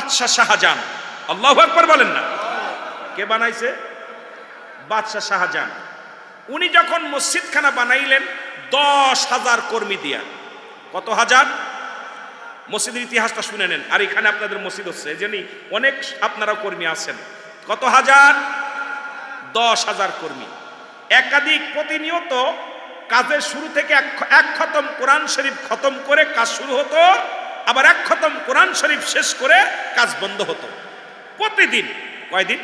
বাদশাহ শাহজাহান। আল্লাহ আকবর বলেন না। কে বানাইছে? বাদশাহ শাহজাহান। উনি যখন মসজিদখানা বানাইলেন, দশ হাজার কর্মী দিয়া। কত হাজার? মসজিদের ইতিহাসটা শুনে নেন। আর এখানে আপনাদের মসজিদ হচ্ছে, এই অনেক আপনারা কর্মী আছেন। কত হাজার? দশ হাজার কর্মী। একাধিক প্রতিনিয়ত কাজের শুরু থেকে এক খতম, কোরআন শরীফ খতম করে কাজ শুরু হতো আবার এক খতম কোরআন শরীফ শেষ করে কাজ বন্ধ হতো। প্রতিদিন, কয়দিন?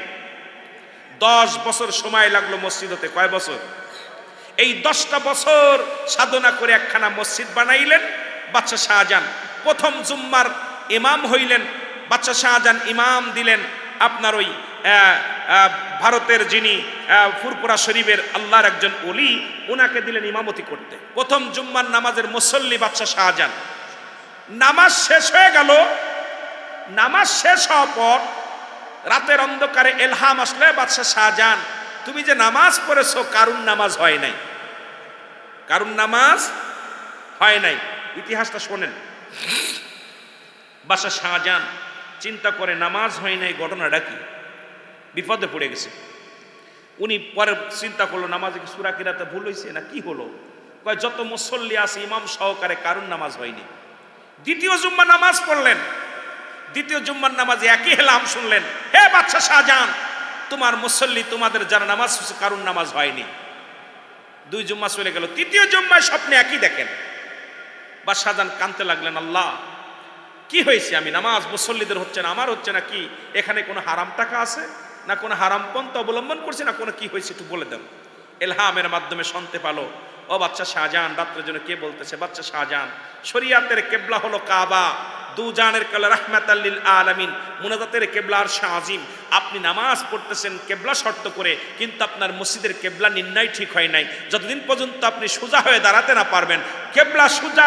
দশ বছর সময় লাগল মসজিদ হতে কয় বছর? এই দশটা বছর সাধনা করে একখানা মসজিদ বানাইলেন বাচ্চা শাহজাহান। প্রথম জুম্মার ইমাম হইলেন বাচ্চা শাহজাহান ইমাম দিলেন আপনার ওই ভারতের যিনি ফুরপুরা শরীফের আল্লাহর একজন অলি ওনাকে দিলেন ইমামতি করতে। প্রথম জুম্মার নামাজের মুসল্লি বাচ্চা শাহজাহান। নামাজ শেষ হয়ে গেল। নামাজ শেষ হওয়ার পর রাতের অন্ধকারে এলহাম আসলে বাদশাহ শাহজাহান, তুমি যে নামাজ পড়েছো কারুন নামাজ হয় নাই। কারুন নামাজ হয় নাই। ইতিহাসটা শোনেন। বাদশাহ শাহজাহান চিন্তা করে, নামাজ হয় নাই, ঘটনাটা কি? বিপদে পড়ে গেছে। উনি পরে চিন্তা করল, নামাজে কি সুরা কিরাতে ভুল হয়েছে না কি হলো? কয়, যত মুসল্লি আছে, ইমাম সহকারে কারুন নামাজ হয়নি। দ্বিতীয় জুম্মা নামাজ পড়লেন। দ্বিতীয় জুম্মার নামাজে একই হেলাম শুনলেন। হে বাচ্চা শাহজাহান, তোমার মুসল্লি তোমাদের যারা নামাজ কারুন নামাজ হয়নি? দুই জুম্মা চলে গেল। তৃতীয় জুম্মায় স্বপ্নে একই দেখেন। বা শাহজাহান কানতে লাগলেন, আল্লাহ, কি হয়েছে? আমি নামাজ, মুসল্লিদের হচ্ছে না, আমার হচ্ছে না কি? এখানে কোনো হারাম টাকা আছে? না কোনো হারাম পন্থ অবলম্বন করছে? না কোনো কি হয়েছে? একটু বলে দেন। এলহামের মাধ্যমে শুনতে পালো। ও বাচ্চা শাহজাহান, রাত্রের জন্য কে বলতেছে? বাচ্চা শাহজাহান, শরিয়াতের কেবলা হলো কাবা, দুজানের কালা রাহমাত আল্লিল আলামিন, মুনাজাতের কেবলা আর শাহজিম আপনি নামাজ পড়তেছেন কেবলা শর্ত করে, কিন্তু আপনার মসজিদের কেবলা নির্ণয় ঠিক হয় নাই। যতদিন পর্যন্ত আপনি সোজা হয়ে দাঁড়াতে না পারবেন, কেবলা সোজা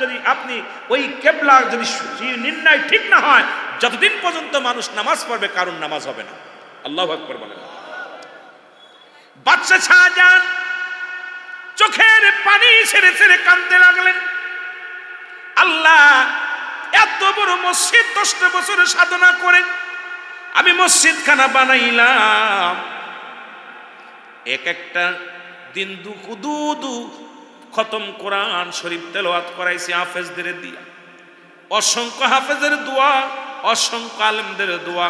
যদি আপনি ওই কেবলা যদি নির্ণয় ঠিক না হয়, যতদিন পর্যন্ত মানুষ নামাজ পড়বে কারণ নামাজ হবে না। আল্লাহ আকবর বলেন। বাচ্চা শাহজাহান চোখের পানি ছেড়ে ছেড়ে কাঁদতে লাগলেন। আল্লাহ, এত বড় মসজিদ দশটা বছরে সাধনা করে আমি মসজিদ খানা বানাইলাম। এক একটা দিন দু খতম কোরআন শরীফ তেলাওয়াত করাইছি হাফেজদের দিয়া। অসংখ্য হাফেজের দোয়া, অসংখ্য আলেমদের দোয়া।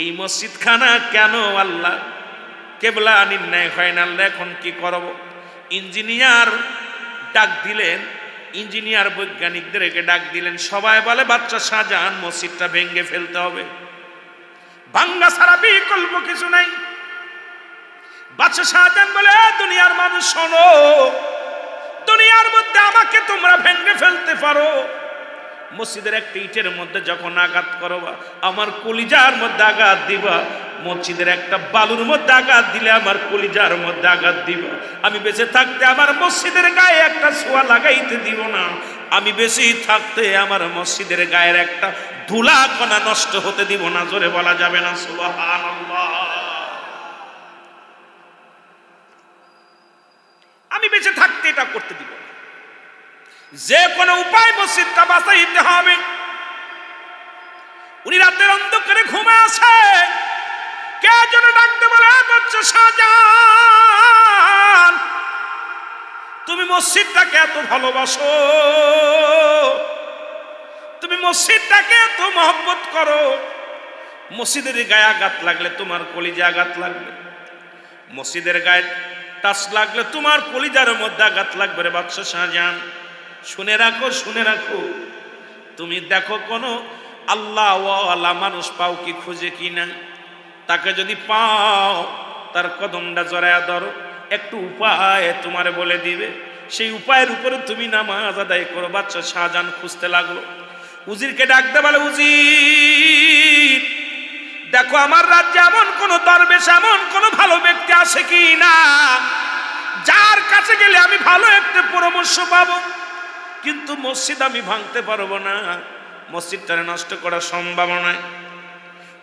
এই মসজিদ খানা কেন আল্লাহ? কেবলা নির্ণয় হয় না, আল্লাহ এখন কি করব? ইঞ্জিনিয়ার ডাক দিলেন, ইঞ্জিনিয়ার বৈজ্ঞানিকদেরকে ডাক দিলেন, সবাই বলে বাচ্চা শাহজাহান মসজিদটা ভেঙে ফেলতে হবে। ভাঙ্গা সারা বিকল্প কিছু নাই। বাচ্চা শাহজাহান বলে দুনিয়ার মানুষ, শোনো, দুনিয়ার মধ্যে আমাকে তোমরা ভেঙে ফেলতে পারো। মসজিদের একটা ইটের মধ্যে যখন আঘাত করবা, আমার কলিজার মধ্যে আঘাত দিবা মসজিদের একটা বালুর মধ্যে আঘাত দিলে আমার কলিজার মধ্যে আঘাত দিবা। আমি বেঁচে থাকতে আমার মসজিদের গায়ে একটা ছোঁয়া লাগাইতে দিব না। আমি বেশি থাকতে আমার মসজিদের গায়ের একটা ধুলা কণা নষ্ট হতে দিব না, জোরে বলা যাবে না আমি বেঁচে থাকতে এটা করতে দিব যে কোনো উপায় মসজিদটা বাঁচাইতে হবে। উনি রাতের অন্ধকারে ঘুমে আসে কে যেন ডাকতে বলে? "এ বাচ্চা শাহজাহান। তুমি মসজিদটাকে এত ভালোবাসো। তুমি মসজিদটাকে এত মহব্বত করো। মসজিদের গায়ে আঘাত লাগলে তোমার কলিজে আঘাত লাগবে। মসজিদের গায়ে টাচ লাগলে তোমার কলিজার মধ্যে আঘাত লাগবে রে বাচ্চা শাহজাহান। শুনে রাখো শুনে রাখো। তুমি দেখো কোনো আল্লাহ মানুষ পাও কি খুঁজে কি না? তাকে যদি পাও, তার কদমটা জড়ায়া ধরো। একটু উপায় তোমারে বলে দিবে। সেই উপায়ের উপরে তুমি নামাজ আদায় করো। বাচ্চা শাহজাহান খুঁজতে লাগল। উজিরকে ডাকতে বলে, উজির, দেখো আমার রাজ্যে এমন কোন দরবেশ, এমন কোন ভালো ব্যক্তি আছে কি না? যার কাছে গেলে আমি ভালো একটা পরামর্শ পাবো। কিন্তু মসজিদ আমি ভাঙতে পারব না। মসজিদটা নষ্ট করার সম্ভাবনায়।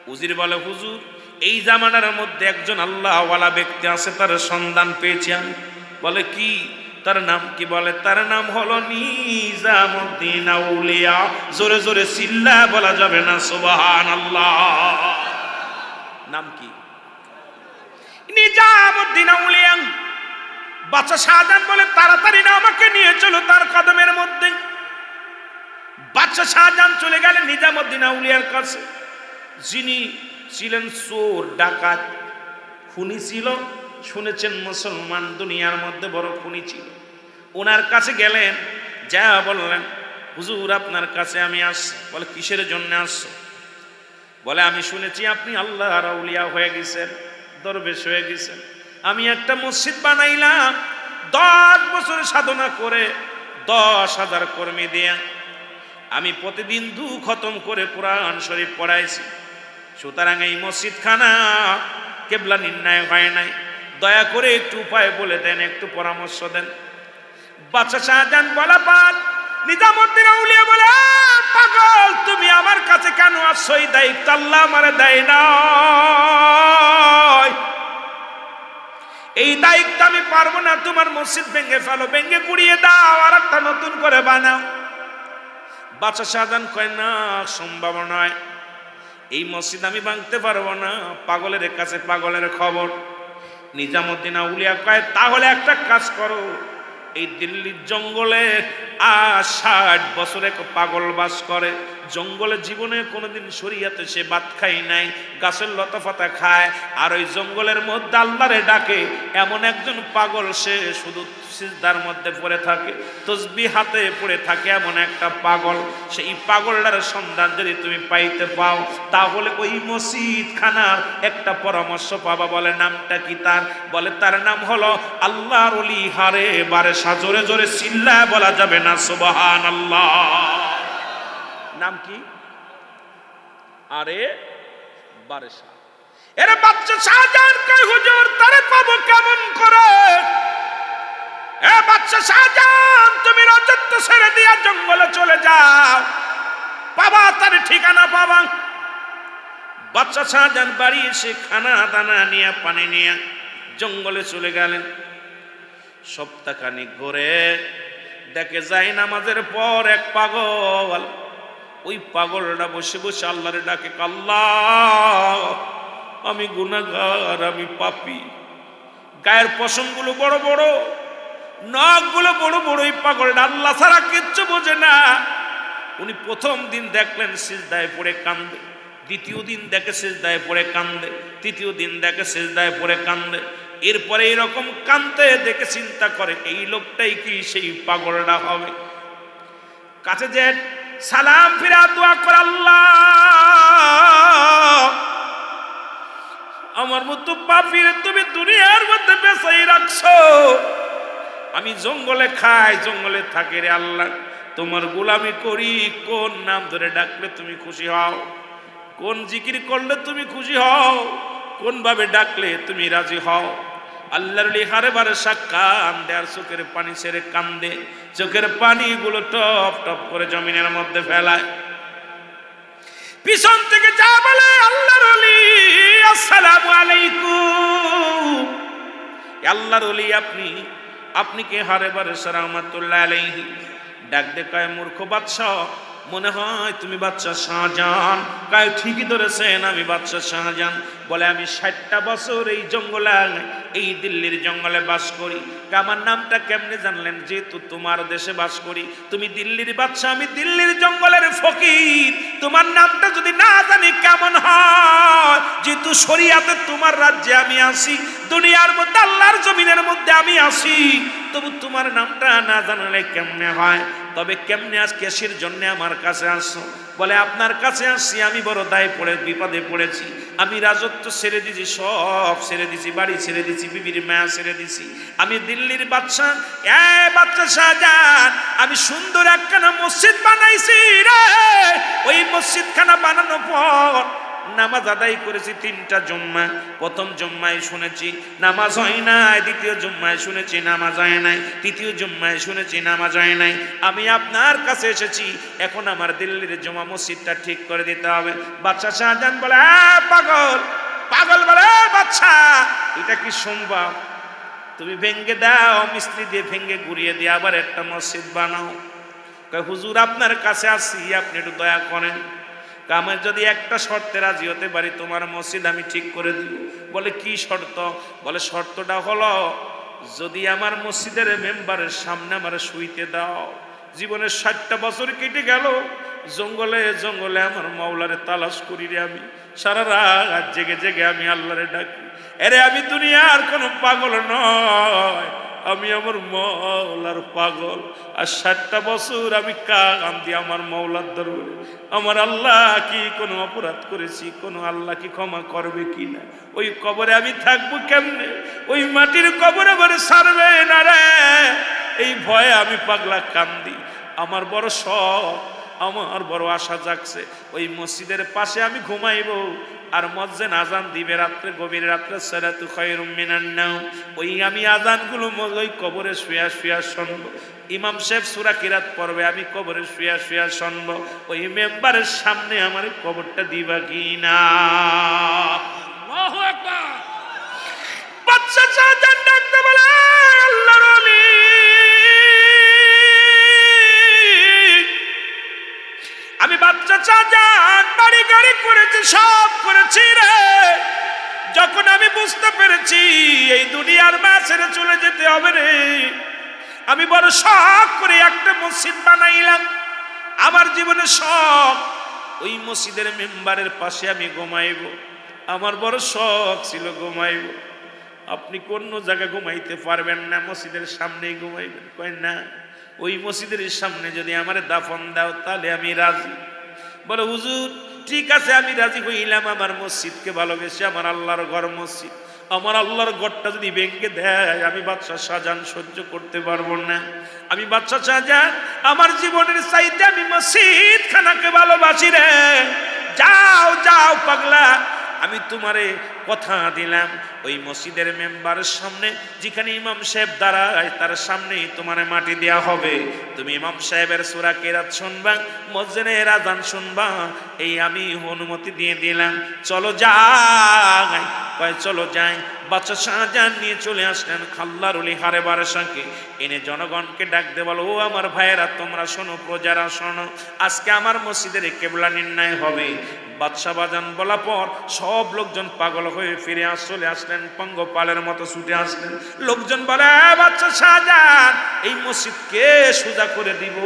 উজির বলে, হুজুর এই জামানার মধ্যে একজন আল্লাহওয়ালা ব্যক্তি আছে, তার সন্ধান পেয়েছি আমি। বলে, কি? তার নাম কি? বলে, তার নাম হলো নিজামুদ্দিন আউলিয়া। জোরে জোরে সিল্লা বলা যাবে না সুবহান নাম কি? নিজামুদ্দিন আউলিয়া। বাচ্চা শাহজাহান বলে, তাড়াতাড়ি না আমাকে নিয়ে চলো তার কদমের মধ্যে। বাচ্চা শাহজাহান চলে গেলেন নিজামুদ্দিন আউলিয়ার কাছে। যিনি ছিলেন চোর, ডাকাত। খুনি ছিল, শুনেছেন মুসলমান দুনিয়ার মধ্যে বড় খুনি ছিল। ওনার কাছে গেলেন, যা বললেন, হুজুর, আপনার কাছে আমি আস বলে, কিসের জন্য আসছো? বলে, আমি শুনেছি আপনি আল্লাহ রাউলিয়া হয়ে গেছেন, দরবেশ হয়ে গেছেন। আমি একটা মসজিদ বানাইলাম, দশ বছর সাধনা করে দশ হাজার কর্মী দিয়ে। আমি প্রতিদিন দু খতম করে কোরআন শরীফ পড়াইছি। সুতরাং এই মসজিদখানা কেবলা নির্ণয় হয় নাই। দয়া করে একটু উপায় বলে দেন একটু পরামর্শ দেন। বাচ্চা শাহজাহান বলা পান নিজামুদ্দিন আউলিয়া বলে "আহ, পাগল তুমি আমার কাছে কেন আসছো? এই দায়িত্ব আল্লাহ আমারে দেয় না এই দায়িত্ব আমি পারব না তোমার মসজিদ ভেঙে ফেলো ভেঙে গুড়িয়ে দাও আর একটা নতুন করে বানাও। বাচ্চা শাহজাহান কয় না সম্ভব নয়। এই মসজিদ আমি ভাঙতে পারব না। পাগলের কাছে পাগলের খবর। নিজামুদ্দিন আউলিয়া কয়, তাহলে একটা কাজ করো। এই দিল্লির জঙ্গলে আর ষাট বছরে পাগল বাস করে। জঙ্গলে জীবনে কোনোদিন শরিয়াতে সে ভাত খাই নাই, গাছের লতাপাতা খায়, আর ওই জঙ্গলের মধ্যে আল্লাহরে ডাকে, এমন একজন পাগল সে শুধু সিজদার মধ্যে পড়ে থাকে তসবি হাতে পড়ে থাকে এমন একটা পাগল। সেই পাগলটার সন্ধান যদি তুমি পাইতে পাও, তাহলে ওই মসজিদ খানার একটা পরামর্শ পাবা, বলে নামটা কি তার? বলে তার নাম হলো আল্লাহর অলি হারে বারে সাজরে জোরে চিল্লা বলা যাবে না সুবাহান আল্লাহ নাম কি? আরে বারে শাহ এরে বাচ্চা শাহজাহান কই হুজুর, তারে পাবো কেমন করে? এ বাচ্চা শাহজাহান, তুমি রাজত্ব ছেড়ে দিয়া জঙ্গলে চলে যাও। বাবা তার ঠিকানা পাবা। বাচ্চা শাহজাহান বাড়ি এসে খানা দানা নিয়ে, পানি নিয়ে জঙ্গলে চলে গেলেন। সপ্তাহখানিক ঘুরে দেখে যাই নামাজের পর এক পাগল ওই পাগলটা বসে বসে আল্লাহরে ডাকে, আল্লাহ, আমি গুনাগার আমি পাপি। গায়ের পশমগুলো বড় বড় নখগুলো বড় বড় ওই পাগলটা আল্লাহ ছাড়া কিচ্ছু বোঝে না। উনি প্রথম দিন দেখলেন সিজদায় পড়ে কান্দে, দ্বিতীয় দিন দেখে সিজদায় পড়ে কান্দে, তৃতীয় দিন দেখে সিজদায় পড়ে কান্দে। এরপরে এরকম কান্দতে দেখে চিন্তা করে, এই লোকটাই কি সেই পাগলটা হবে? কাছে যে সালাম ফিরা দোয়া করে আল্লাহ। আমার মতো পাপির তুমি দুনিয়ার মধ্যে বেসাই রাখছো। আমি জঙ্গলে খাই, জঙ্গলে থাকি রে আল্লাহ। তোমার গোলামি করি, কোন নাম ধরে ডাকলে তুমি খুশি হও? কোন জিকির করলে তুমি খুশি হও? কোন ভাবে ডাকলে তুমি রাজি হও? আল্লাহর লিহারে বারে সাক্ষা কান্দে আর চোখের পানি সেরে কান্দে। চোখের পানিগুলো টপ টপ করে জমিনের মধ্যে ফেলায়। পিছন থেকে যা বলে আল্লাহর আসসালামু আলাইকুম। আল্লাহর অলি আপনি আপনি কে হারে বারে সারামাতুল্লাহ আলাইহি? ডাক দে কয় মূর্খ বাদশাহ। মনে হয় তুমি বাচ্চা শাহজাহান। কায় ঠিকই ধরেছেন আমি বাচ্চা শাহজাহান। বলে, আমি ষাটটা বছর এই জঙ্গলে, এই দিল্লির জঙ্গলে বাস করি। আমার নামটা কেমনে জানলেন? যেহেতু তোমার দেশে বাস করি। তুমি দিল্লির বাচ্চা, আমি দিল্লির জঙ্গলের ফকির। তোমার নামটা যদি না জানি কেমন হয়? যেহেতু শরিয়াতে তোমার রাজ্যে আমি আসি, দুনিয়ার মধ্যে, আল্লাহর জমিনের মধ্যে আমি আসি। তবু তোমার নামটা না জানলে কেমনে হয়? তবে কেমনে আজ কেসের জন্য আমার কাছে আসছো বলে, আপনার কাছে আসছি, আমি বড় দায় পড়ে, বিপদে পড়েছি। আমি রাজত্ব ছেড়ে দিছি সব ছেড়ে দিছি বাড়ি ছেড়ে দিছি বিবির মায়া ছেড়ে দিছি আমি দিল্লির বাচ্চা এ বাচ্চা শাহজাহান, আমি সুন্দর একখানা মসজিদ বানাইছি রে। ওই মসজিদখানা বানানোর পর নামাজ আদায় করেছি তিনটা জুম্মা। প্রথম জুম্মায় শুনেছি নামাজ হয় নাই। দ্বিতীয় জুম্মায় শুনেছি নামাজ হয় নাই। তৃতীয় জুম্মায় শুনেছি নামাজ হয় নাই। আমি আপনার কাছে এসেছি এখন আমার দিল্লির জমা মসজিদটা ঠিক করে দিতে হবে। বাচ্চা শাহজাহান বলে "আ, পাগল পাগল বলে বাচ্চা এটা কি সম্ভব? তুমি ভেঙ্গে দাও মিস্ত্রি দিয়ে ভেঙ্গে ঘুরিয়ে দিয়ে আবার একটা মসজিদ বানাও। হুজুর আপনার কাছে আসি আপনি একটু দয়া করেন। কয় আমার যদি একটা শর্তে রাজি হতে পারি, তোমার মসজিদ আমি ঠিক করে দিব। বলে, কি শর্ত? বলে, শর্তটা হলো, যদি আমার মসজিদের মেম্বারের সামনে আমার শুইতে দাও, জীবনের ষাটটা বছর কেটে গেল, জঙ্গলে জঙ্গলে আমার মাওলারে তালাশ করি রে আমি। সারা রাত জেগে জেগে আমি আল্লাহরে ডাকি। এরে, আমি দুনিয়ার কোনো পাগল নয়। আমি আমার মৌলার পাগল, আর ষাটটা বছর আমি কান্দি আমার মৌলার দরবারে। আমার আল্লাহ কি কোনো অপরাধ করেছি? কোনো আল্লাহ কি ক্ষমা করবে কি না? ওই কবরে আমি থাকব কেমনে? ওই মাটির কবরে বলে সারবে না রে। এই ভয়ে আমি পাগলা কান্দি। আমার বড় শখ, আমার বড় আশা জাগছে। ওই মসজিদের পাশে আমি ঘুমাইবো। আর মজ্জেন আজান দিবে রাত্রে, গভীর রাত্রে, সালাতু খায়রুম মিনান নাও ওই আমি আজানগুলো ওই কবরে শুয়া শুয়া শুনব। ইমাম সাহেব সূরা কিরাত পড়বে, আমি কবরে শুয়া শুয়া শুনব। ওই মেম্বারের সামনে আমার কবরটা দিবা কি না বাচ্চা চাচার ডাকতে বলে আল্লাহর আমি বাচ্চা চাচান, বাড়ি গাড়ি করেছি, সব করেছি রে। যখন আমি বুঝতে পেরেছি এই দুনিয়ার মা ছেড়ে চলে যেতে হবে রে, আমি বড় শখ করে একটা মসজিদ বানাইলাম। আমার জীবনে শখ, ওই মসজিদের মেম্বারের পাশে আমি ঘুমাইব। আমার বড় শখ ছিল ঘুমাইব। আপনি কোন জায়গায় ঘুমাইতে পারবেন না, মসজিদের সামনেই ঘুমাইবেন কয় না? ওই মসজিদের সামনে যদি আমার দাফন দাও, তাহলে আমি রাজি। বলে, হুজুর, ঠিক আছে, আমি রাজি হইলাম। আমার মসজিদকে ভালোবেসে আমার আল্লাহর ঘর মসজিদ। আমার আল্লাহর ঘরটা যদি ভেঙে দেয়, আমি বাচ্চা শাহজাহান সহ্য করতে পারব না। আমি বাচ্চা শাহজাহান, আমার জীবনের চাইতে আমি মসজিদ খানাকে ভালোবাসি রে। যাও যাও, পাগলা। আমি তোমারে কথা দিলাম। ওই মসজিদের মেম্বারের সামনে, যেখানে ইমাম সাহেব দাঁড়ায়, তার সামনেই তোমার মাটি দেয়া হবে। তুমি ইমাম সাহেবের সুরা কেরাত শুনবা, মসজিদের আজান শুনবা। এই আমি অনুমতি দিয়ে দিলাম। চলো যাই। কয়, চলো যাই। বাচ্চা শাহজাহান নিয়ে চলে আসলেন খাল্লার অলি হারে বারের সঙ্গে। এনে জনগণকে ডাক দে বলো, ও আমার ভাইয়েরা, তোমরা শোনো, প্রজারা শোনো। আজকে আমার মসজিদের কেবলা নির্ণয় হবে। বাদশাহ বাজান বলা পর সব লোকজন পাগল হয়ে ফিরে আস, চলে আসলেন, পঙ্গপালের মতো ছুটে আসলেন। লোকজন বলে বাচ্চা সাজান, এই মসজিদকে সোজা করে দিব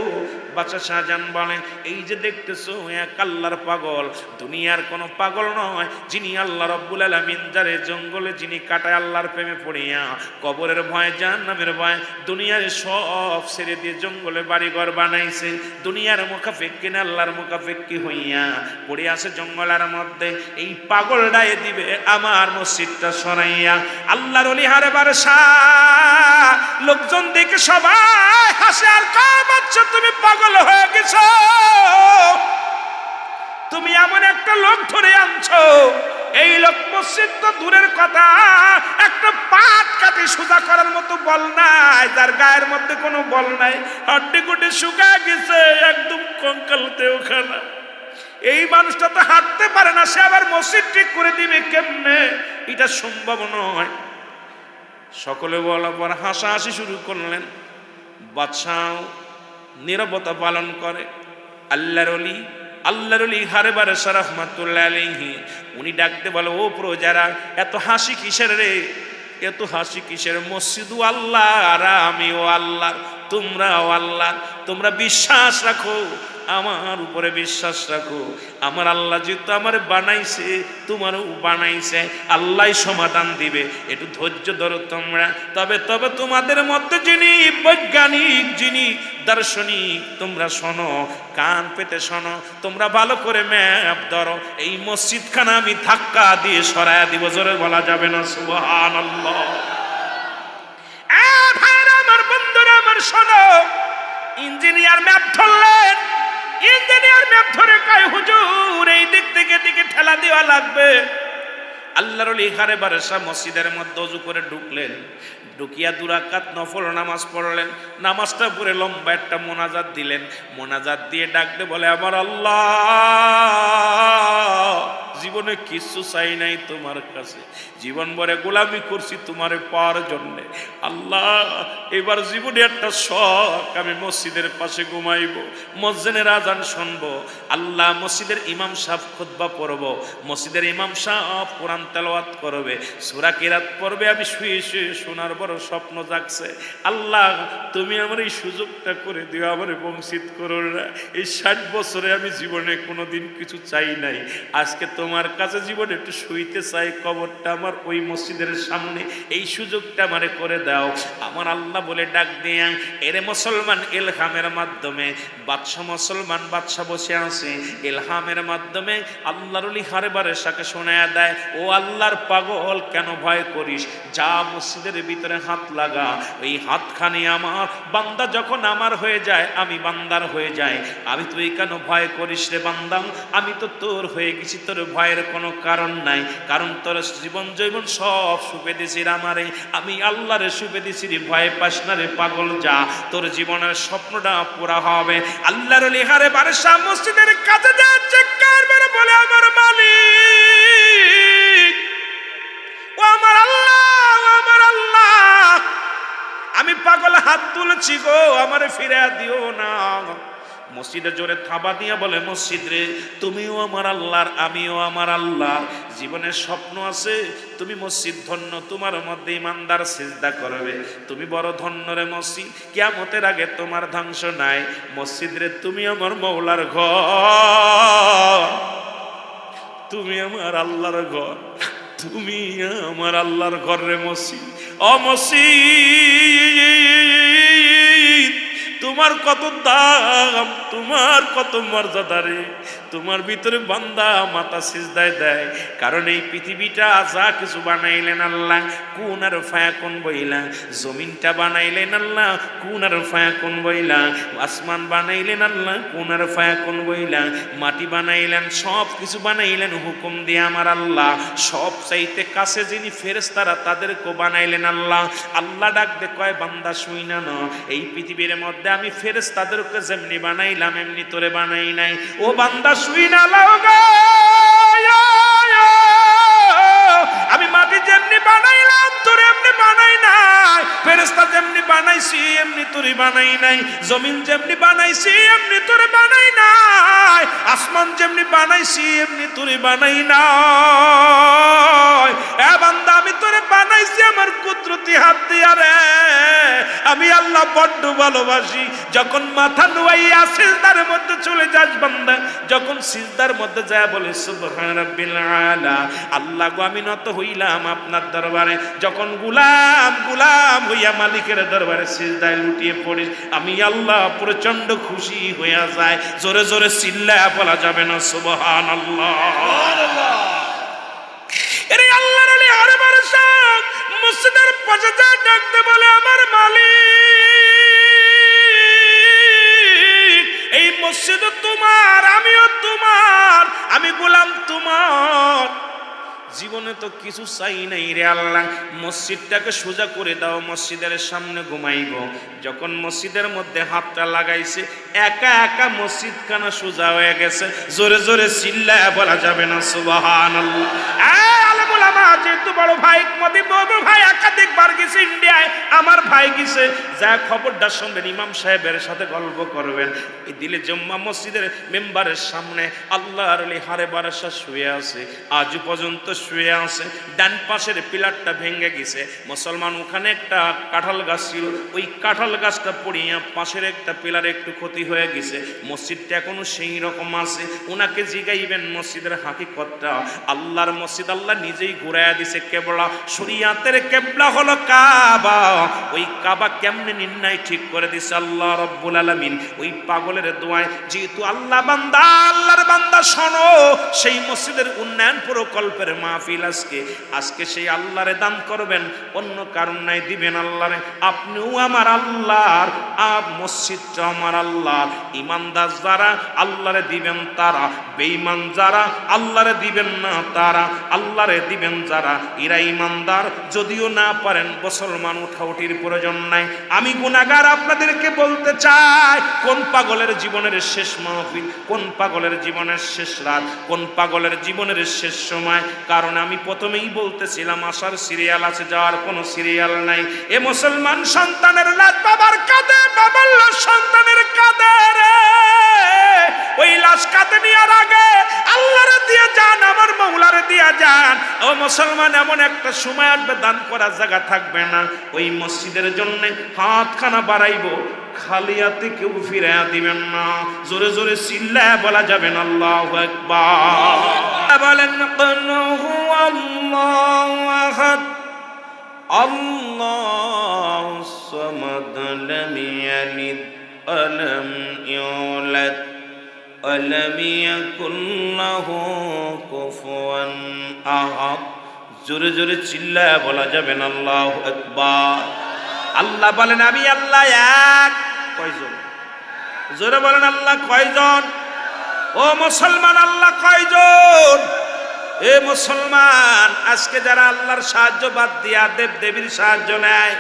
বাচ্চা শাহজাহান বলে এই যে দেখতেছো এক আল্লাহর পাগল। দুনিয়ার কোনো পাগল নয়, যিনি আল্লাহ রব্বুল আলামিন, যারে জঙ্গলে যিনি কাটায় আল্লাহর প্রেমে পড়িয়া, কবরের ভয়, জাহান্নামের ভয় দুনিয়ার সব ছেড়ে দিয়ে জঙ্গলে বাড়িঘর বানাইছে। দুনিয়ার মুখাফেক কিনা আল্লাহর মুখাফেক্কি হইয়া পড়ে আছে জঙ্গলের মধ্যে? এই পাগলটাই দিবে আমার মসজিদটা সরাইয়া। আল্লাহর অলি হারে বারসা লোকজন দেখে সবাই হাসে, আর কামাচ্ছ তুমি পাগল হয়ে গেছো? তুমি এমন একটা লোক ধরে আনছো। এই লোক মসজিদ তো দূরের কথা। একটা পাট কাটি সোজা করার মতো বল নাই, যার গায়ের মধ্যে কোনো বল নাই। হাড্ডি গুটি শুকা গেছে, একদম কঙ্কালতে ওখানে। এই মানুষটা তো হাঁটতে পারে না, সে আবার মসজিদ ঠিক করে দিবে কেমনে? এটা সম্ভব নয়। সকলে বলার পর হাসাহাসি শুরু করলেন। বাদশাহ নিরবতা পালন করে। আল্লাহর অলি আল্লাহর অলি হারে বারে সারাহমাতুল্লাহ আলাইহি। উনি ডাকতে বলে, ও প্রজারা, এত হাসি কিসের রে? এত হাসি কিসের? মসজিদও আল্লাহ আর আমিও আল্লাহ তোমরাও আল্লাহ তোমরা বিশ্বাস রাখো আমার উপরে বিশ্বাস রাখো। আমার আল্লাহ যেহেতু আমার বানাইছে, তোমারও বানাইছে আল্লাহ সমাধান দিবে। একটু ধৈর্য ধরো তোমরা। তবে তবে তোমাদের মধ্যে যিনি বৈজ্ঞানিক, যিনি দার্শনিক, তোমরা শোনো, কান পেতে শোনো, তোমরা ভালো করে ম্যাপ ধরো। এই মসজিদখানা আমি ধাক্কা দিয়ে সরায়া দিব, জোরে বলা যাবে না সুবহান আমার বন্ধুরা, আমার শোনো, ইঞ্জিনিয়ার ম্যাপ ধরলেন। ইঞ্জিনিয়ার ম্যাপ ধরে কয়, হুজুর, এই দিক থেকে দিকে ঠেলা দেওয়া লাগবে। আল্লাহর ইহারে বারেসা মসজিদের মধ্যে অজু করে ঢুকলেন। ঢুকিয়া দুরাকাত নফল নামাজ পড়লেন। নামাজটা পড়ে লম্বা একটা মোনাজাত দিলেন। মোনাজাত দিয়ে ডাকতে বলে, আমার আল্লাহ! জীবন কিছু চাই নাই তোমার কাছে। জীবন ভরে গোলামি করছি তোমার পাওয়ার জন্যে। আল্লাহ, এবার জীবনে একটা শখ, আমি মসজিদের পাশে ঘুমাইব, মসজিদের আজান শুনব। আল্লাহ মসজিদের ইমাম সাহেব খুতবা পড়ব, মসজিদের ইমাম সাহেব কোরআন তেলাওয়াত করবে। সূরা কিরাত পড়বে, আমি শুয়ে শুয়ে শোনার বড় স্বপ্ন জাগছে। আল্লাহ, তুমি আমার এই সুযোগটা করে দিও, আমার বংশিত করো না। এই ষাট বছরে আমি জীবনে কোনোদিন কিছু চাই নাই। আজকে তোমার কাছে জীবনে একটু শুইতে চাই, কবরটা আমার ওই মসজিদের সামনে, এই সুযোগটা আমারে করে দাও। আমার আল্লাহ বলে ডাক দিয়া, এরে মুসলমান এলহামের মাধ্যমে বাদশা মুসলমান বাদশা বসে আছে এলহামের মাধ্যমে আল্লাহর অলি হারে বারে সাকে শোনায়া দেয়, ও আল্লাহর পাগল, কেন ভয় করিস? যা মসজিদের ভিতরে হাত লাগা, ওই হাতখানি আমার। বান্দা যখন আমার হয়ে যায়, আমি বান্দার হয়ে যায় আমি তুই কেন ভয় করিস রে বান্দা? আমি তো তোর হয়ে গেছি, তোর ভয়ের কোনো কারণ নাই, কারণ তোর জীবন জৈবন সব সুপে দিছি রে আমারে, আমি আল্লাহরে সুপে দিছি রে, ভয় পাস না রে পাগল যা, তোর জীবনের স্বপ্নটা পুরা হবে। আল্লাহর লিহারে বারসা মসজিদের কাছে যাচ্ছে কার বেড়ে বলে আমার মালিক, ও আমার আল্লাহ, ও আমার আল্লাহ, আমি পাগল হাত তুলছি গো, আমারে ফিরে দিও না। মসজিদে জোরে থাবা দিয়া বলে, মসজিদ রে, তুমিও আমার আল্লাহর, আমিও আমার আল্লাহর। জীবনের স্বপ্ন আছে, তুমি মসজিদ ধন্য, তোমার মধ্যে ইমানদার সিজদা করবে। তুমি বড় ধন্য রে মসজিদ, কিয়ামতের আগে তোমার ধ্বংস নাই। মসজিদ রে, তুমি আমার মৌলার ঘর। তুমি আমার আল্লাহর ঘর, তুমি আমার আল্লাহর ঘর রে মসজিদ। ও মসজিদ! তোমার কত দাম, তোমার কত মর্যাদা রে? তোমার ভিতরে বান্দা মাতা সিজদায় দেয়। কারণ এই পৃথিবীটা যা কিছু বানাইলেন আল্লাহ, কোন আর ফায়া কোন বইলা? জমিনটা বানাইলেন আল্লাহ, কোন আর ফায়া কোন বইলা? আসমান বানাইলেন আল্লাহ, কোন আর ফায়া কোন বইলা? মাটি বানাইলেন, সব কিছু বানাইলেন হুকুম দিয়ে আমার আল্লাহ। সব চাইতে কাছে যিনি ফেরেস্তারা তাদেরকেও বানাইলেন আল্লাহ। আল্লাহ ডাক কয়, বান্দা শুই ন। এই পৃথিবীর মধ্যে আমি ফেরেস তাদেরকে যেমনি বানাইলাম, এমনি তোরে বানাই নাই। ও বান্দা, শুই না, লাও আমি মাটি যেমনি বানাইলাম, তোরে এমনি বানাই নাই। ফেরেস্তা যেমনি বানাইছি, এমনি তোরে বানাই নাই। জমিন যেমনি বানাইছি, এমনি তোরে বানাই নাই। আসমান যেমনি বানাইছি, এমনি তোরে বানাই নাই। এ বান্দা বানাইছি আমার কুদরতি হাত দিয়া রে। আমি আল্লাহ বড্ড ভালোবাসি। যখন মাথা নুয়াইয়া সিজদার মধ্যে চলে যাস বান্দা, যখন সিজদার মধ্যে যায় বলে, সুবহান রাব্বিল আলা। আল্লাহ গো, আমি নত হইলাম আপনার দরবারে। যখন গুলাম গুলাম হইয়া মালিকের দরবারে সিজদায় লুটিয়ে পড়ি আমি আল্লাহ প্রচণ্ড খুশি হইয়া যায়। জোরে জোরে চিল্লা বলা যাবে না সুবহান আল্লাহ জীবনে তো কিছু চাই নাই রে আল্লাহ, মসজিদটাকে সোজা করে দাও, মসজিদের সামনে ঘুমাইব যখন মসজিদের মধ্যে হাতটা লাগাইছে, একা একা মসজিদ খানা সোজা হয়ে গেছে। জোরে জোরে চিল্লায় বলা যাবে না সুবাহান যেহেতু বড় ভাই মদি বড় ভাই, একাধিক বার গেছে ইন্ডিয়ায়। আমার ভাই গেছে। যা খবরটা শুনবেন, ইমাম সাহেবের সাথে গল্প করবেন। এই দিলে জম্মা মসজিদের মেম্বারের সামনে আল্লাহর আলী হারে বারাসা শুয়ে আছে। আজ পর্যন্ত শুয়ে আছে। ডান পাশের পিলারটা ভেঙে গেছে। মুসলমান ওখানে একটা কাঁঠাল গাছ ছিল। ওই কাঁঠাল গাছটা পড়িয়া পাশের একটা পিলারে একটু ক্ষতি হয়ে গেছে। মসজিদটা এখনও সেই রকম আছে। ওনাকে জিগাইবেন মসজিদের হাকিকতটা। আল্লাহর মসজিদ আল্লাহ নিজেই ঘুরাইয়া দিছে কেবলা। শরিয়াতের কেবলা হলো কাবা। ওই কাবা কেমনে নির্ণয় ঠিক করে দিছে আল্লাহ রব্বুল আলামিন? ওই পাগলের দোয়ায়, যেহেতু আল্লাহ বান্দা, আল্লাহর বান্দা, শোনো, সেই মসজিদের উন্নয়ন প্রকল্পের মাহফিল আজকে। আজকে সেই আল্লাহরে দান করবেন, অন্য কারণ নাই, দিবেন আল্লাহরে। আপনিও আমার আল্লাহর আব মসজিদটা আমার আল্লাহর। ইমানদার যারা আল্লাহরে দিবেন তারা, বেঈমান যারা আল্লাহরে দিবেন না তারা, আল্লাহরে দিবেন যারা? এরা ইমানদার। যদিও না পারেন, মুসলমান উঠাউটির প্রয়োজন নাই। আমি গুনাগার আপনাদেরকে বলতে চাই, কোন পাগলের জীবনের শেষ মাহফিল, কোন পাগলের জীবনের শেষ রাত, কোন পাগলের জীবনের শেষ সময়? কারণ আমি প্রথমেই বলতেছিলাম, আসার সিরিয়াল আছে, যাওয়ার কোনো সিরিয়াল নাই। এ মুসলমান সন্তানের লাত বাবার কাঁদে বাবার সন্তানের কাঁদে রে! ওই লাশ কাঁধে নেওয়ার আগে আল্লাহর যান, আমার মৌলার দিয়া যান। ও মুসলমান, এমন একটা সময় আসবে, দান করার জায়গা থাকবে না। ওই মসজিদের জন্য হাতখানা বাড়াইবো খালিয়াতে কেউ ফিরে দিবেন না। জোরে জোরে চিল্লা বলা যাবেন আল্লাহ একবার বলেন আল্লাহ সমাদ ولم يولد ولم يكن له كفوا أحد জোরে জোরে চিল্লায় বলা যাবে না আল্লাহ একবার আল্লাহ বলেন আমি আল্লাহ এক কয়জন জোরে বলেন আল্লাহ কয়জন ও মুসলমান আল্লাহ কয়জন এ মুসলমান আজকে যারা আল্লাহর সাহায্য বাদ দিয়া দেব দেবীর সাহায্য নেয়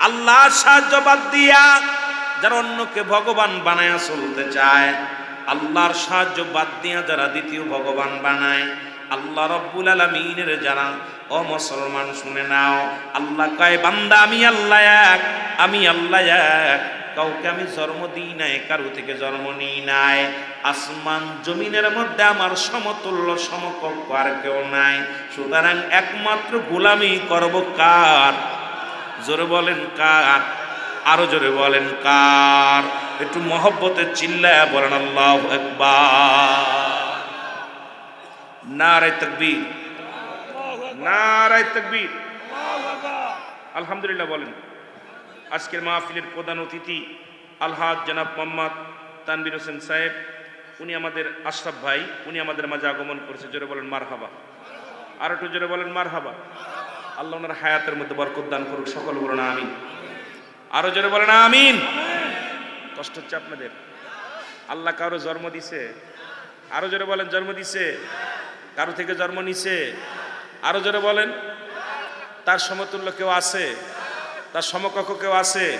আল্লাহর সাহায্য বাদ দিয়া যারা অন্যকে ভগবান বানায়া চলতে চায়, আল্লাহর সাহায্য বাদ দিয়া যারা দ্বিতীয় ভগবান বানায়, আল্লাহ রব্বুল আলমিনের যারা, ও মুসলমান শুনে নাও, আল্লাহ কয়, বান্দা, আমি আল্লাহ এক, আমি আল্লাহ এক। কাউকে আমি জন্ম দিই নাই, কারও থেকে জন্ম নিই নাই। আসমান জমিনের মধ্যে আমার সমতুল্য সমকক্ষ আর কেউ নাই। সুতরাং একমাত্র গোলামি করব কার? জোরে বলেন কার? আরও জোরে বলেন, কার? একটু মহব্বতে চিল্লায় বলেন, আল্লাহ একবার আলহামদুলিল্লাহ বলেন। আজকের মাহফিলের প্রধান অতিথি আলহাদ জনাব মোহাম্মদ তানবির হোসেন সাহেব, উনি আমাদের আশরাফ ভাই, উনি আমাদের মাঝে আগমন করেছে। জোরে বলেন মার হাবা আর একটু জোরে বলেন মার হাবা আল্লাহ ওনার হায়াতের মধ্যে বরকত দান করুক, সকল বলুন, আমিন। আরও জোরে বলেন, আমিন। কষ্ট হচ্ছে আপনাদের। আল্লাহ কারও জন্ম দিছে। আরও জোরে বলেন, জন্ম দিছে। কারও থেকে জন্ম নিছে। আরও জোরে বলেন, তার সমতুল্য কেউ আছে? তার সমকক্ষ কেউ আছে?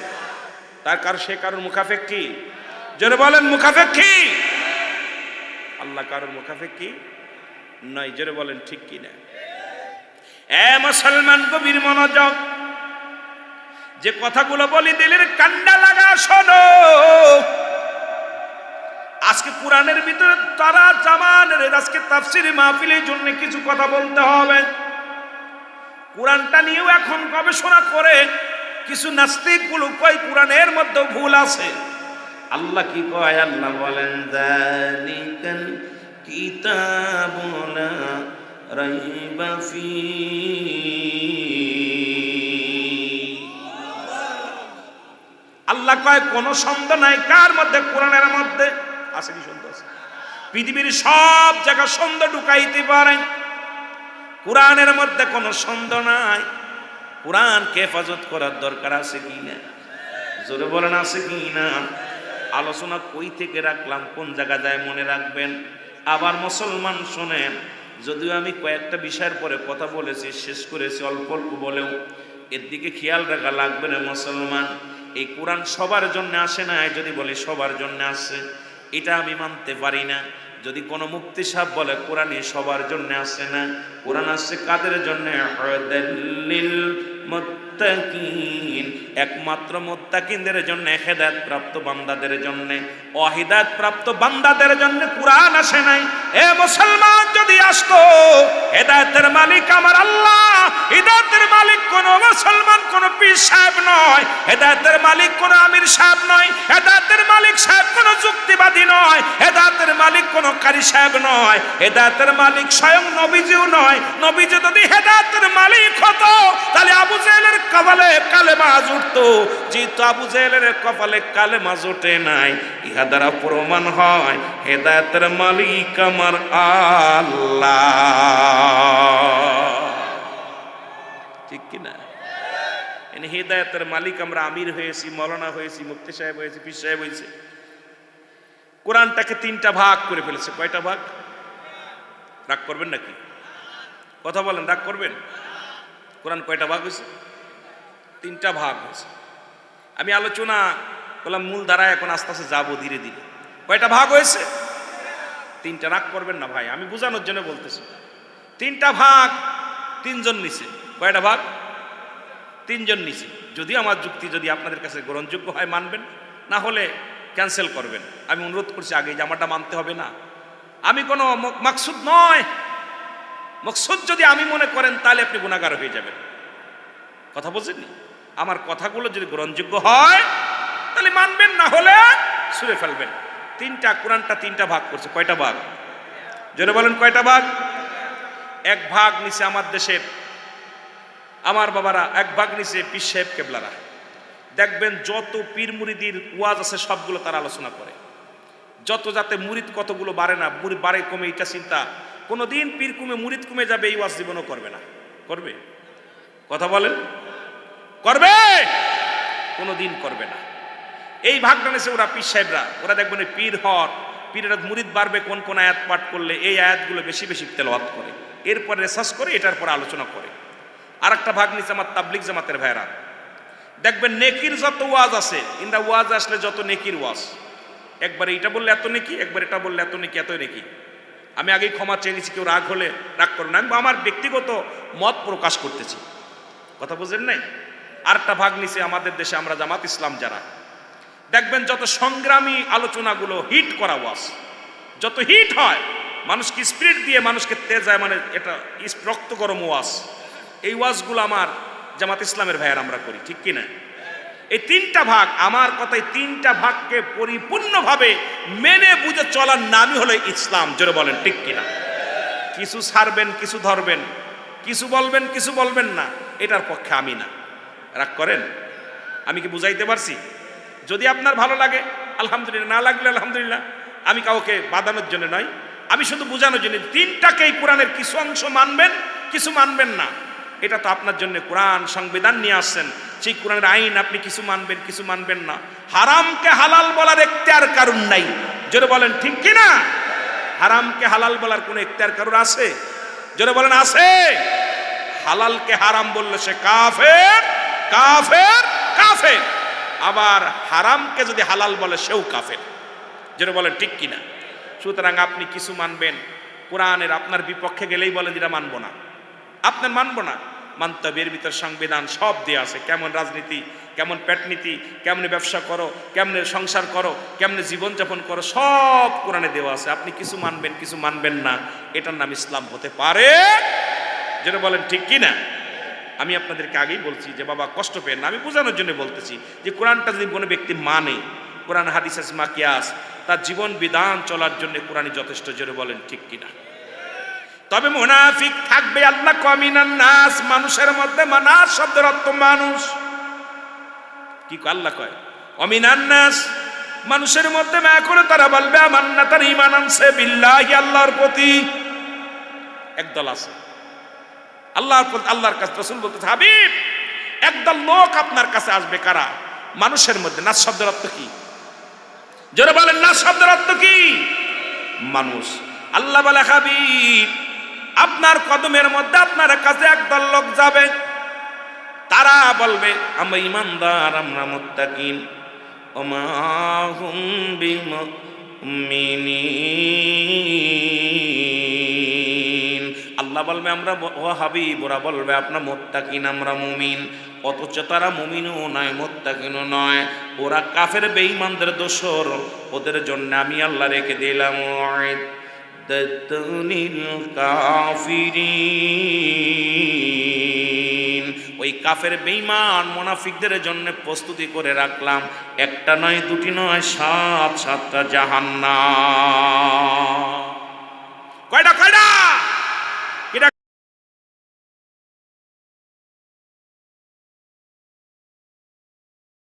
তার কারও সে কারোর মুখাফেক্ষি জোরে বলেন মুখাফেক্ষি আল্লাহ কারোর মুখাফেক্ষি নয়। জোরে বলেন, ঠিক কি না এ মুসলমান গভীর মনোযোগ যে কথাগুলো বলি, দিলের কান্ডা লাগা শোনো। আজকে কোরআনের ভিতরে তারা জামানের আজকে তাফসিরি মাহফিলের জন্য কিছু কথা বলতে হবে। কোরআনটা নিয়েও এখন গবেষণা করে কিছু নাস্তিকগুলো কয় কোরআনের মধ্যে ভুল আছে। আল্লাহ কি কয়? আল্লাহ বলেন কিতাবুনা রাইবা ফি কয়, কোনো সন্দেহ নাই কার মধ্যে? কোরআনের মধ্যে? আছে কি সন্দেহ আছে। পৃথিবীর সব জায়গা সন্দেহ ঢুকাইতে পারেন কোরআনের মধ্যে কোনো সন্দেহ নাই। কোরআনকে হেফাজত করার দরকার আছে কি না? জোরে বলেন, আছে কি না? আলোচনা কই থেকে রাখলাম? কোন জায়গা যায় মনে রাখবেন? আবার মুসলমান শোনেন, যদিও আমি কয়েকটা বিষয়ের পরে কথা বলেছি, শেষ করেছি, অল্প অল্প বলেও। এর দিকে খেয়াল রাখা লাগবে না মুসলমান। এই কোরআন সবার জন্য আসে না যদি বলে সবার জন্য আসে, এটা আমি মানতে পারি না। যদি কোনো মুক্তি সাহ বলে কোরআনে সবার জন্য আসে না। কোরআন আসছে কাদের জন্য? মুত্তাকিন, একমাত্র মুত্তাকিনদের জন্য হেদায়েত প্রাপ্ত বান্দাদের জন্য অহিদায়েত প্রাপ্ত বান্দাদের জন্য কোরআন আসে নাই। এ মুসলমান যদি আসতো, হেদায়েতের মালিক আমার আল্লাহ, হেদায়েতের মালিক কোন মুসলমান, কোন পীর সাহেব নয়, হেদায়েতের মালিক কোন আমির সাহেব নয়, হেদায়েতের মালিক সাহেব কোন যুক্তিবাদী নয়, হেদায়েতের মালিক কোন কারি সাহেব নয়, হেদায়েতের মালিক স্বয়ং নবীজিও নয়। নবীজি যদি হেদায়েতের মালিক হতো, তাহলে আবু জেহেলের কপালে কালেমা জুটতো, যেহেতু আবু জেহেলের কপালে কালেমা জোটে নাই, ইহা দ্বারা প্রমাণ হয়, হেদায়েতের মালিক আমার আল্লাহ। ঠিক কিনা হেদায়তের মালিক আমরা আমির হয়েছি, মৌলানা হয়েছি মুক্তি সাহেব হয়েছি, পীর সাহেব হয়েছে। কোরআনটাকে তিনটা ভাগ করে ফেলেছে, কয়টা ভাগ? রাগ করবেন নাকি? কথা বলেন, রাগ করবেন? কোরআন কয়টা ভাগ হয়েছে? তিনটা ভাগ হয়েছে। আমি আলোচনা করলাম, মূল ধারায় এখন আস্তে আস্তে যাব ধীরে ধীরে। কয়টা ভাগ হয়েছে? তিনটা। রাগ করবেন না ভাই, আমি বোঝানোর জন্য বলতেছি। তিনটা ভাগ তিনজন নিছে। কয়টা ভাগ? তিনজন নিছে। যদি আমার যুক্তি যদি আপনাদের কাছে গ্রহণযোগ্য হয়, মানবেন। না হলে ক্যান্সেল করবেন। আমি অনুরোধ করছি আগে আমারটা মানতে হবে না। আমি কোনো মাকসুদ নয়। মকসুদ যদি আমি মনে করেন, তাহলে আপনি গুণাগার হয়ে যাবেন। কথা বলছেন আমার কথাগুলো যদি গ্রহণযোগ্য হয়, তাহলে মানবেন, না হলে সুরে ফেলবেন। তিনটা, কোরআনটা তিনটা ভাগ করছে, কয়টা ভাগ? জোরে বলেন, কয়টা ভাগ? এক ভাগ নিচে আমার দেশের, আমার বাবারা, এক ভাগ নিচে পীর সাহেব কেবলারা। দেখবেন যত পীর মুরিদির ওয়াজ আছে, সবগুলো তারা আলোচনা করে। যত যাতে মুরিদ কতগুলো বাড়ে না মুড়ি বাড়ে কমে, এটা চিন্তা। কোনোদিন পীর কমে, মুরিদ কমে যাবে, এই ওয়াজ জীবনও করবে না। করবে? কথা বলেন। করবে? কোনোদিন করবে না। এই ভাগটা নিয়েছে ওরা পীর সাহেবরা। ওরা দেখবেন পীর হর পীরের মুরিদ বাড়বে, কোন কোন আয়াত পাঠ করলে এই আয়াতগুলো বেশি বেশি তেলাওয়াত করে। এরপর রেসার্চ করে, এটার পর আলোচনা করে। আর একটা ভাগ নিচ্ছে আমার তাবলিক জামাতের ভাইরা দেখবেন নেকির যত ওয়াজ আছে, ইন্দা ওয়াজ আসলে যত নেকির ওয়াজ। একবার এটা বললে এত নেকি, একবার এটা বললে এত নেকি এত নেকি। আমি আগেই ক্ষমা চেয়ে নিচ্ছি কেউ রাগ হলে রাগ করবে না। আমি আমার ব্যক্তিগত মত প্রকাশ করতেছি। কথা বুঝেন নাই? আরেকটা ভাগ নিছে আমাদের দেশে আমরা জামাত ইসলাম যারা। দেখবেন যত সংগ্রামী আলোচনাগুলো হিট করা ওয়াজ যত হিট হয়, মানুষকে স্পিরিট দিয়ে মানুষকে তেজায় মানে এটা রক্ত গরম ওয়াজ এই ওয়াজগুলো আমার জামাত ইসলামের ভাইয়ার আমরা করি, ঠিক কিনা এই তিনটা ভাগ, আমার কথায় তিনটা ভাগকে পরিপূর্ণভাবে মেনে বুঝে চলার নামই হলো ইসলাম, জোরে বলেন, ঠিক কিনা কিছু ছাড়বেন, কিছু ধরবেন, কিছু বলবেন কিছু বলবেন না, এটার পক্ষে আমি না। রাগ করেন? আমি কি বুঝাইতে পারছি? যদি আপনার ভালো লাগে, আলহামদুলিল্লাহ, না লাগলে আলহামদুলিল্লাহ, আমি কাউকে বাঁধানোর জন্য নয়। আমি শুধু বোঝানোর জন্য, তিনটাকেই কোরআনের কিছু অংশ মানবেন, কিছু মানবেন না। এটা তো আপনার জন্য কোরআন সংবিধান নিয়ে আসছেন। সেই কোরআনের আইন আপনি কিছু মানবেন কিছু মানবেন না। হারামকে হালাল বলার এখতিয়ার কারণ নাই। জোরে বলেন, ঠিক কি না? হারামকে হালাল বলার কোনো এখতিয়ার কারণ আছে? জোরে বলেন, আছে। হালালকে হারাম বললে সে কাফের। কাফের কাফের। আবার হারামকে যদি হালাল বলে, সেও কাফের। যেটা বলেন, ঠিক কিনা? সুতরাং আপনি কিছু মানবেন। কোরআনের আপনার বিপক্ষে গেলেই বলেন যেটা মানবো না। আপনার মানবো না। মানতে হবে এর ভিতর সংবিধান সব দেওয়া আছে। কেমন রাজনীতি, কেমন পেটনীতি কেমনে ব্যবসা করো, কেমনে সংসার করো, কেমনে জীবনযাপন করো, সব কোরআনে দেওয়া আছে। আপনি কিছু মানবেন কিছু মানবেন না। এটার নাম ইসলাম হতে পারে। যেটা বলেন, ঠিক কি না আমি আপনাদেরকে আগেই বলছি যে বাবা কষ্ট পেন না। আমি বোঝানোর জন্য বলতেছি যে কোরআনটা যদি কোনো ব্যক্তি মানে কোরআন হাদিস আসমা কিয়াস, তার জীবন বিধান চলার জন্য কোরআনই যথেষ্ট, জোরে বলেন ঠিক কিনা? তবে মুনাফিক থাকবে আল্লাহ কমিনান নাস, মানুষের মধ্যে মানাস শব্দের অর্থ মানুষ। কি আল্লাহ কয়? অমিনান নাস, মানুষের মধ্যে মা করে তারা বলবে আমার না তার ইমান আনছে, বিল্লাহি আল্লাহর প্রতি। একদল আছে। আল্লাহর আল্লাহর কাছে রসুল বলতে হাবিব, একদল লোক আপনার কাছে আসবে কারা? মানুষের মধ্যে নাচ শব্দের অর্থ কি? জোরে বলেন, নাচ শব্দের অর্থ কি? মানুষ। আল্লাহ বলে, হাবিব, আপনার কদমের মধ্যে আপনার কাছে একদল লোক যাবে। তারা বলবে, আমরা ইমানদার, আমরা মুত্তাকিন। ওমা হুম আল্লাহ বলবে, আমরা ও হাবিব, ওরা বলবে, আপনার মোত্তাকিন, আমরা মুমিন। অথচ তারা মুমিনও নয়, মোত্তাকিনও নয়। ওরা কাফের বেঈমানদের দোসর ওদের জন্য আমি আল্লাহ রেখে দিলাম ওই কাফের বেইমান মোনাফিকদের জন্য প্রস্তুতি করে রাখলাম। একটা নয়, দুটি নয়, সাত, সাতটা জাহান্নাম। কয়টা কয়টা?